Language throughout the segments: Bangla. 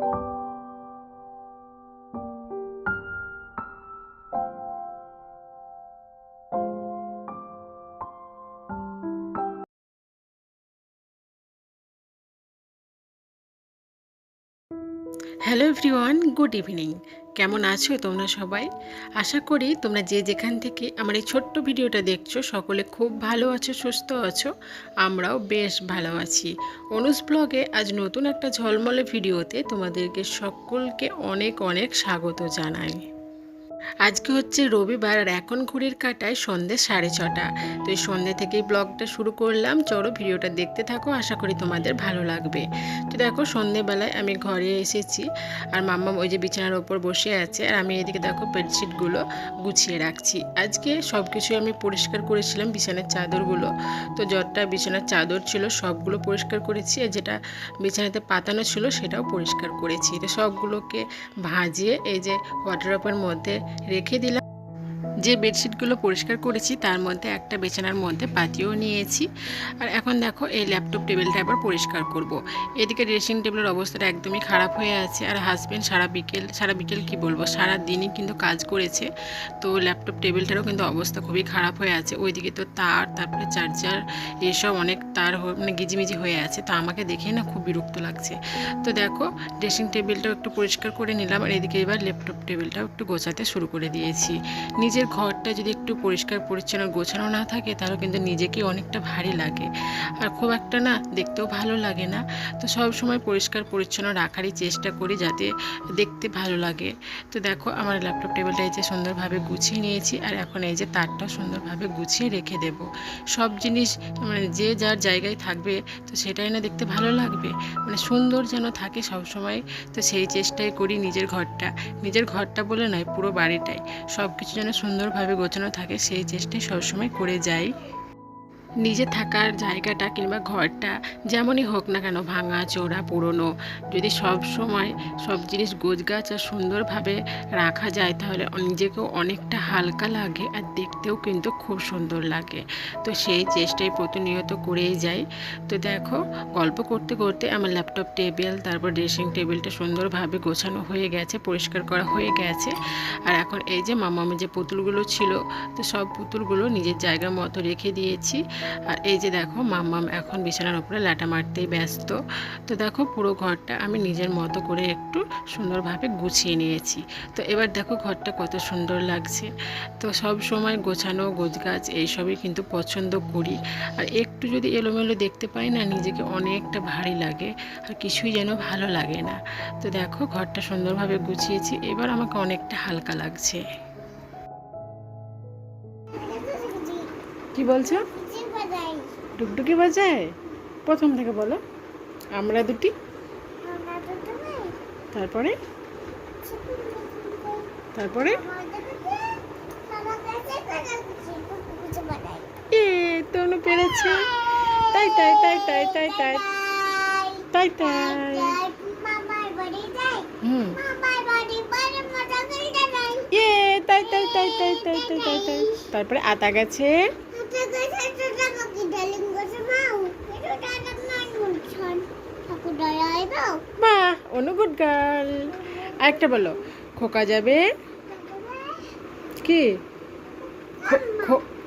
you. Hello everyone, good evening. কেমন আছো তোমরা সবাই? আশা করি তোমরা যে যেখান থেকে আমার এই ছোট্ট ভিডিওটা দেখছ, সকলে খুব ভালো আছো, সুস্থ আছো, আমরাও বেশ ভালো আছি। অনুজ ব্লগে আজ নতুন একটা ঝলমলে ভিডিওতে তোমাদেরকে সকলকে অনেক অনেক স্বাগত জানাই। আজকে হচ্ছে রবিবার আর এখন ঘড়ির কাটায় সন্ধে সাড়ে ছটা। তো এই সন্ধে থেকেই ব্লগটা শুরু করলাম। চলো ভিডিওটা দেখতে থাকো, আশা করি তোমাদের ভালো লাগবে। তো দেখো, সন্ধেবেলায় আমি ঘরে এসেছি আর মাম্মা ওই যে বিছানার ওপর বসে আছে আর আমি এদিকে দেখো বেডশিটগুলো গুছিয়ে রাখছি। আজকে সব কিছুই আমি পরিষ্কার করেছিলাম, বিছানার চাদরগুলো। তো যতটা বিছানার চাদর ছিল সবগুলো পরিষ্কার করেছি আর যেটা বিছানাতে পাতানো ছিল সেটাও পরিষ্কার করেছি। তো সবগুলোকে ভাজিয়ে এই যে ওয়াটারপের মধ্যে রেখে দিলাম। যে বেডশিটগুলো পরিষ্কার করেছি, তার মধ্যে একটা বেছানার মধ্যে পাতিও নিয়েছি। আর এখন দেখো, এই ল্যাপটপ টেবিলটা এবার পরিষ্কার করব। এদিকে ড্রেসিং টেবিলের অবস্থাটা একদমই খারাপ হয়ে আছে। আর হাজব্যান্ড সারা বিকেল সারা বিকেল কি বলব, সারা দিনই কিন্তু কাজ করেছে। তো ল্যাপটপ টেবিলটারও কিন্তু অবস্থা খুবই খারাপ হয়ে আছে। ওইদিকে তো তার, তারপরে চার্জার, এসব অনেক তার মানে গিজিমিজি হয়ে আছে। তো আমাকে দেখেই না খুব বিরক্ত লাগছে। তো দেখো, ড্রেসিং টেবিলটাও একটু পরিষ্কার করে নিলাম। আর এদিকে এবার ল্যাপটপ টেবিলটাও একটু গোছাতে শুরু করে দিয়েছি। নিজের ঘরটা যদি একটু পরিষ্কার, পরিচ্ছন্ন, গোছানো না থাকে, তাহলে কিন্তু নিজেকে অনেকটা ভারী লাগে। আর খুব একটা না দেখতেও ভালো লাগে না। তো সব সময় পরিষ্কার, পরিচ্ছন্ন রাখারই চেষ্টা করি যাতে দেখতে ভালো লাগে। তো দেখো, আমার ল্যাপটপ টেবিলটা এই যে সুন্দরভাবে গুছিয়ে নিয়েছি, আর এখন এই যে তারটাও সুন্দরভাবে গুছিয়ে রেখে দেব। সব জিনিস মানে যে যার জায়গায় থাকবে, তো সেটাই না দেখতে ভালো লাগবে। মানে সুন্দর যেন থাকে সব সময়, তো সেই চেষ্টাই করি নিজের ঘরটা। নিজের ঘরটা বলে নয়, পুরো বাড়িটাই। সব কিছু যেন সুন্দরভাবে গোছানো থাকে সেই চেষ্টাই সবসময় করে যাই। নিজে থাকার জায়গাটা কিংবা ঘরটা যেমনই হোক না কেন ভাঙা, চোরা, পুরনো, যদি সব সময় সব জিনিস গোছগাছ আর সুন্দরভাবে রাখা যায় তাহলে নিজেকেও অনেকটা হালকা লাগে আর দেখতেও কিন্তু খুব সুন্দর লাগে। তো সেই চেষ্টাই প্রতিনিয়ত করেই যাই। তো দেখো, গল্প করতে করতে আমার ল্যাপটপ টেবিল, তারপর ড্রেসিং টেবিলটা সুন্দরভাবে গোছানো হয়ে গেছে, পরিষ্কার করা হয়ে গেছে। আর এখন এই যে মামামের যে পুতুলগুলো ছিল, তো সব পুতুলগুলো নিজের জায়গার মতো রেখে দিয়েছি। আর এই যে দেখো, মাম্মাম এখন বিছানার উপরে লাটা মারতেই ব্যস্ত। তো দেখো পুরো ঘরটা আমি নিজের মতো করে একটু সুন্দরভাবে গুছিয়ে নিয়েছি। তো এবার দেখো ঘরটা কত সুন্দর লাগছে। তো সব সময় গোছানো, গোছগাছ, এইসবই কিন্তু পছন্দ করি। আর একটু যদি এলোমেলো দেখতে পাই না, নিজেকে অনেকটা ভারী লাগে আর কিছুই যেন ভালো লাগে না। তো দেখো ঘরটা সুন্দরভাবে গুছিয়েছি, এবার আমাকে অনেকটা হালকা লাগছে। কি বলছো? ডুগডুগি বাজায় প্রথম থেকে বলো আমরা দুটি তারপরে তারপরে এ তনু পেরেছে তাই তাই তাই তাই তাই তাই তাই তাই হুম এ তাই তাই তাই তাই তাই তাই তাই তাই তারপরে আতা গেছে বাহ অনু গুড গার্ল আরেকটা বলো খোকা যাবে? কি?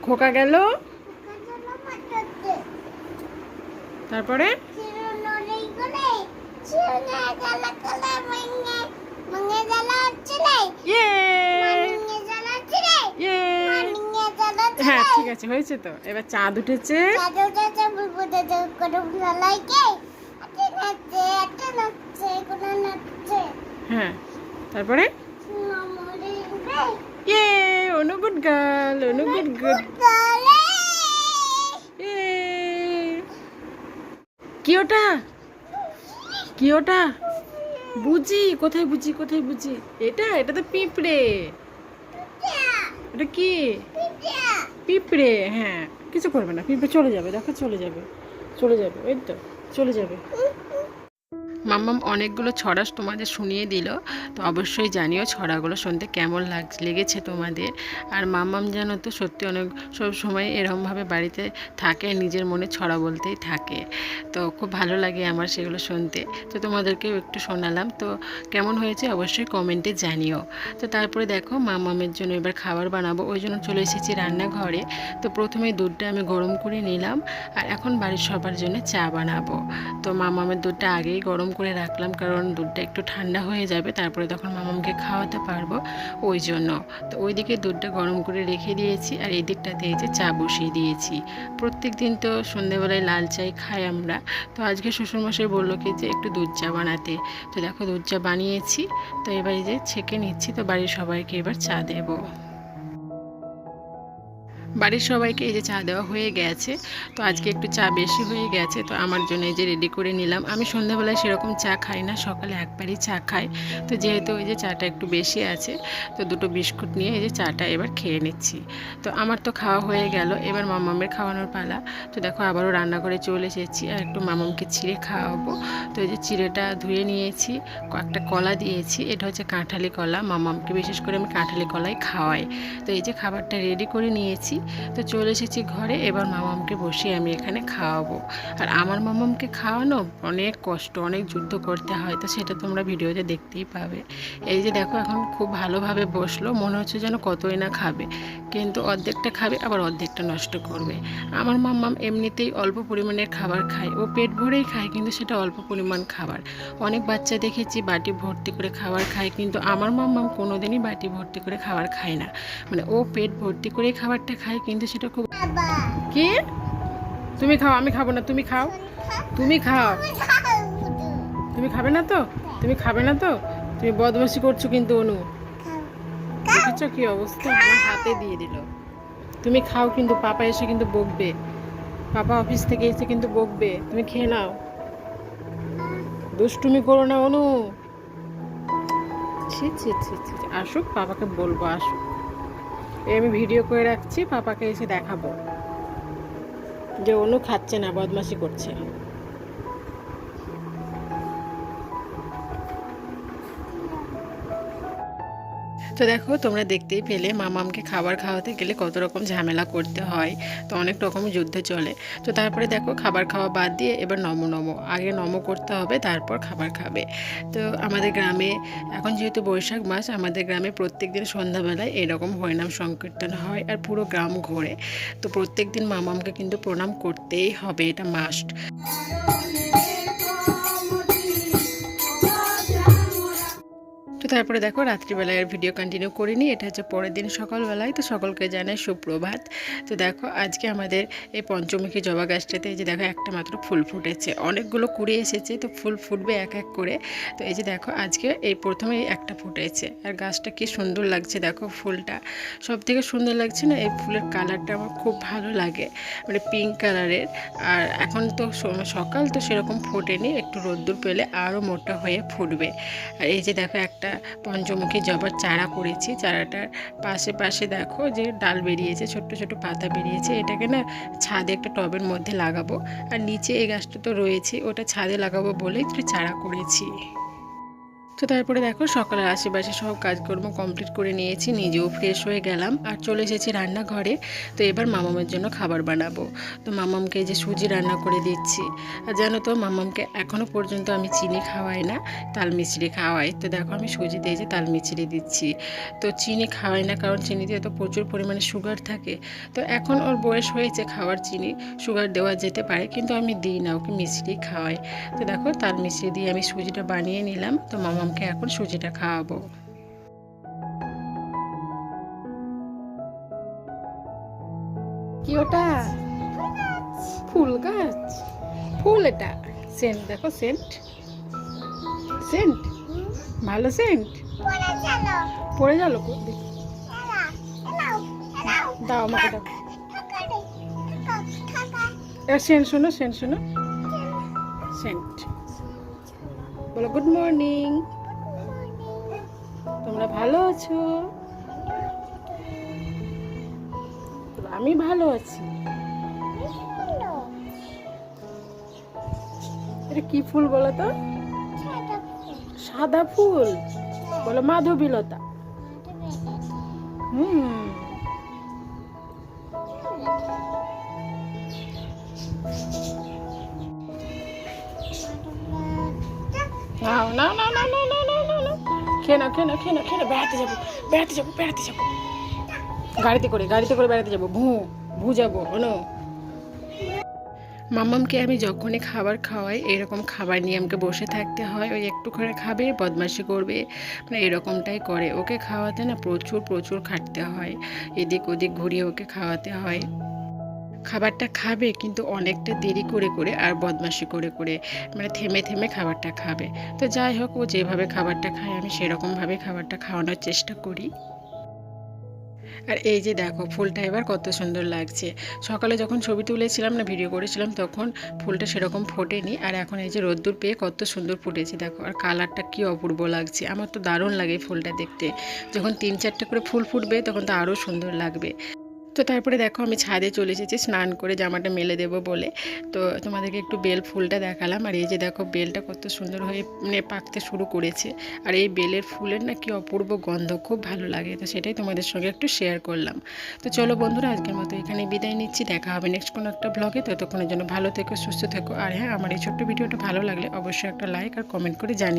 খোকা গেল? তারপরে? হ্যাঁ ঠিক আছে হয়েছে তো। এবার চাঁদ উঠেছে। হ্যাঁ তারপরে? ইয়ে Anu good girl Anu good. Good কি ওটা? কি ওটা? বুঝি কোথায় বুঝি কোথায় বুঝি? এটা এটা তো পিঁপড়ে। এটা কি? পিঁপড়ে হ্যাঁ। কিছু করবে না পিঁপড়ে চলে যাবে দেখো চলে যাবে। চলে যাবে ওই তো চলে যাবে। মাম্মাম অনেকগুলো ছড়া তোমাদের শুনিয়ে দিল, তো অবশ্যই জানিও ছড়াগুলো শুনতে কেমন লাগ, লেগেছে তোমাদের। আর মাম্মাম যেন তো সত্যি অনেক সব সময় এরমভাবে বাড়িতে থাকে, নিজের মনে ছড়া বলতেই থাকে। তো খুব ভালো লাগে আমার সেগুলো শুনতে। তো তোমাদেরকেও একটু শোনালাম, তো কেমন হয়েছে অবশ্যই কমেন্টে জানিও। তো তারপরে দেখো মামামের জন্য এবার খাবার বানাবো, ওই জন্য চলে এসেছি রান্নাঘরে। তো প্রথমে দুধটা আমি গরম করে নিলাম, আর এখন বাড়ির সবার জন্য চা বানাবো। তো মামামের দুধটা আগেই গরম করে রাখলাম, কারণ দুধটা একটু ঠান্ডা হয়ে যাবে, তারপরে তখন মামামকে খাওয়াতে পারব ওই জন্য। তো ওইদিকে দুধটা গরম করে রেখে দিয়েছি, আর এই দিকটাতে এই যে চা বসিয়ে দিয়েছি। প্রত্যেক দিন তো সন্ধেবেলায় লাল চাই খাই আমরা। তো আজকে শ্বশুরমশাই বলল কি যে একটু দুধ চা বানাতে। তো দেখো দুধ চা বানিয়েছি, তো এবার এই যে ছেঁকে নিচ্ছি, তো বাড়ির সবাইকে এবার চা দেবো। বাড়ির সবাইকে এই যে চা দেওয়া হয়ে গেছে, তো আজকে একটু চা বেশি হয়ে গেছে, তো আমার জন্য এই যে রেডি করে নিলাম। আমি সন্ধ্যাবেলায় সেরকম চা খাই না, সকালে একবারই চা খাই। তো যেহেতু ওই যে চাটা একটু বেশি আছে, তো দুটো বিস্কুট নিয়ে এই যে চাটা এবার খেয়ে নিচ্ছি। তো আমার তো খাওয়া হয়ে গেল, এবার মামামের খাওয়ানোর পালা। তো দেখো আবারও রান্না করে চলে এসেছি, আর একটু মামামকে চিড়ে খাওয়াবো। তো এই যে চিড়েটা ধুয়ে নিয়েছি একটা কলা দিয়েছি, এটা হচ্ছে কাঁঠালি কলা। মামামকে বিশেষ করে আমি কাঁঠালি কলাই খাওয়াই। তো এই যে খাবারটা রেডি করে নিয়েছি তো চলে এসেছি ঘরে। এবার মামামকে বসিয়ে আমি এখানে খাওয়াবো। আর আমার মামামকে খাওয়ানো অনেক কষ্ট, অনেক যুদ্ধ করতে হয়। তো সেটা তোমরা ভিডিওতে দেখতেই পাবে। এই যে দেখো, এখন খুব ভালোভাবে বসল। মনে হচ্ছে যেন কতই না খাবে। কিন্তু অর্ধেকটা খাবে, আবার অর্ধেকটা নষ্ট করবে। আমার মাম্মাম এমনিতেই অল্প পরিমাণের খাবার খায়। ও পেট ভরেই খায়, কিন্তু সেটা অল্প পরিমাণ খাবার। অনেক বাচ্চা দেখেছি বাটি ভর্তি করে খাবার খায়, কিন্তু আমার মাম্মাম কোনোদিনই বাটি ভর্তি করে খাবার খায় না। মানে ও পেট ভর্তি করেই খাবারটা খায়, কিন্তু সেটা খুব কি? তুমি খাও, আমি খাব না, তুমি খাও। তুমি খাও। তুমি খাবে না তো? তুমি খাবে না তো? তুমি বদমাসি করছ কিন্তু অনু। দেখেছ কি অবস্থা? আমার হাতে দিয়ে দিল। তুমি খাও কিন্তু, পাপা এসে কিন্তু বকবে। পাপা অফিস থেকে এসে কিন্তু বকবে। তুমি খেয়ে নাও। দুষ্টুমি করো না, অনু। ছি ছি ছি ছি। আসুক, পাপাকে বলব, আসুক। এই আমি ভিডিও করে রাখছি, পাপাকে এসে দেখাবো। যে অনু খাচ্ছে না বদমাসি করছে। তো দেখো, তোমরা দেখতেই পেলে মামামকে খাবার খাওয়াতে গেলে কত রকম ঝামেলা করতে হয়। তো অনেক রকম যুদ্ধ চলে। তো তারপরে দেখো, খাবার খাওয়া বাদ দিয়ে এবার নমো নমো। আগে নমো করতে হবে, তারপর খাবার খাবে। তো আমাদের গ্রামে, এখন যেহেতু বৈশাখ মাস, আমাদের গ্রামে প্রত্যেক দিন সন্ধ্যাবেলায় এরকম হরিনাম সংকীর্তন হয় আর পুরো গ্রাম ঘোরে। তো প্রত্যেক দিন মামামকে কিন্তু প্রণাম করতেই হবে, এটা মাস্ট তো তারপরে দেখো রাত্রিবেলায় আর ভিডিও কন্টিনিউ করিনি, এটা হচ্ছে পরের দিন সকালবেলায়, তো সকলকে জানাই সুপ্রভাত। তো দেখো আজকে আমাদের এই পঞ্চমুখী জবা গাছটাতে এই যে দেখো একটা মাত্র ফুল ফুটেছে, অনেকগুলো কুড়ি এসেছে, তো ফুল ফুটবে এক এক করে। তো এই যে দেখো আজকে এই প্রথমে একটা ফুটেছে, আর গাছটা কি সুন্দর লাগছে দেখো ফুলটা। সব থেকে সুন্দর লাগছে না, এই ফুলের কালারটা আমার খুব ভালো লাগে মানে পিঙ্ক কালারের আর এখন তো সকাল তো সেরকম ফোটেনি, একটু রোদ্দুর পেলে আরও মোটা হয়ে ফুটবে। আর এই যে দেখো একটা পঞ্চমুখী জবার চারা করেছি। চারাটার পাশে পাশে দেখো যে ডাল বেরিয়েছে, ছোট্ট ছোট্ট পাতা বেরিয়েছে। এটাকে না ছাদে একটা টবের মধ্যে লাগাবো। আর নিচে এই গাছটা তো রয়েছে, ওটা ছাদে লাগাবো বলেই একটু চারা করেছি। তো তারপরে দেখো সকালের আশেপাশে সব কাজকর্ম কমপ্লিট করে নিয়েছি, নিজেও ফ্রেশ হয়ে গেলাম আর চলে এসেছি রান্নাঘরে। তো এবার মামামের জন্য খাবার বানাবো। তো মামামকে যে সুজি রান্না করে দিচ্ছি। আর জানো তো, মামামকে এখনও পর্যন্ত আমি চিনি খাওয়াই না, তাল মিছরি খাওয়াই। তো দেখো আমি সুজি দিয়ে যে তাল মিছরি দিচ্ছি। তো চিনি খাওয়াই না, কারণ চিনিতে তো প্রচুর পরিমাণে সুগার থাকে। তো এখন ওর বয়স হয়েছে খাওয়ার চিনি সুগার দেওয়া যেতে পারে, কিন্তু আমি দিই না, ওকে মিছরি খাওয়াই। তো দেখো তাল মিছরি দিয়ে আমি সুজিটা বানিয়ে নিলাম। তো মামামকে এখন সুজিটা খাওয়াবো। কি ওটা? ফুল গাছ। ফুল এটা। সেন্ট, দেখো সেন্ট। সেন্ট? ভালো সেন্ট? পড়ে গেল দাও আমাকে, দাও। সেন্ট শোনো সেন্ট শোনো। সেন্ট। বলো, গুড মর্নিং। তোমরা ভালো আছো? আমি ভালো আছি। এটা কি ফুল বলো তো? সাদা ফুল। বলো মাধবীলতা। হুম। না না না না না খেয়ে নাও খেয়ে নাও বেড়াতে যাব বেড়াতে যাব বেড়াতে যাব। গাড়িতে করে গাড়িতে করে বেড়াতে যাব, ভু ভু যাব শোনো মাম্মামকে আমি যখনই খাবার খাওয়াই, এরকম খাবার নিয়ে আমাকে বসে থাকতে হয়, ওই একটু করে খাবে, বদমাশি করবে মানে এরকমটাই করে। ওকে খাওয়াতে না প্রচুর প্রচুর খাটতে হয়, এদিক ওদিক ঘুরিয়ে ওকে খাওয়াতে হয়। খাবারটা খাবে, কিন্তু অনেকটা দেরি করে করে আর বদমাশি করে করে মানে থেমে থেমে খাবারটা খাবে। তো যাই হোক, ও যেভাবে খাবারটা খায়, আমি সেরকমভাবে খাবারটা খাওয়ানোর চেষ্টা করি। আর এই যে দেখো, ফুলটা এবার কত সুন্দর লাগছে। সকালে যখন ছবি তুলেছিলাম না ভিডিও করেছিলাম, তখন ফুলটা সেরকম ফোটেনি। আর এখন এই যে রোদ্দুর পেয়ে কত সুন্দর ফুটেছে, দেখো। আর কালারটা কি অপূর্ব লাগছে। আমার তো দারুণ লাগে ফুলটা দেখতে। যখন তিন চারটে করে ফুল ফুটবে, তখন তো আরও সুন্দর লাগবে। তো তারপরে দেখো আমি ছাদে চলে এসেছি, স্নান করে জামাটা মেলে দেবো বলে। তো তোমাদেরকে একটু বেল ফুলটা দেখালাম, আর এই যে দেখো বেলটা কত সুন্দর হয়ে মানে পাকতে শুরু করেছে। আর এই বেলের ফুলের না কি অপূর্ব গন্ধ, খুব ভালো লাগে। তো সেটাই তোমাদের সঙ্গে একটু শেয়ার করলাম। তো চলো বন্ধুরা, আজকের মতো এখানে বিদায় নিচ্ছি। দেখা হবে নেক্সট কোনো একটা ব্লগে ততক্ষণের জন্য ভালো থেকো, সুস্থ থেকো। আর হ্যাঁ আমার এই ছোট্ট ভিডিওটা ভালো লাগলে অবশ্যই একটা লাইক আর কমেন্ট করে জানিও।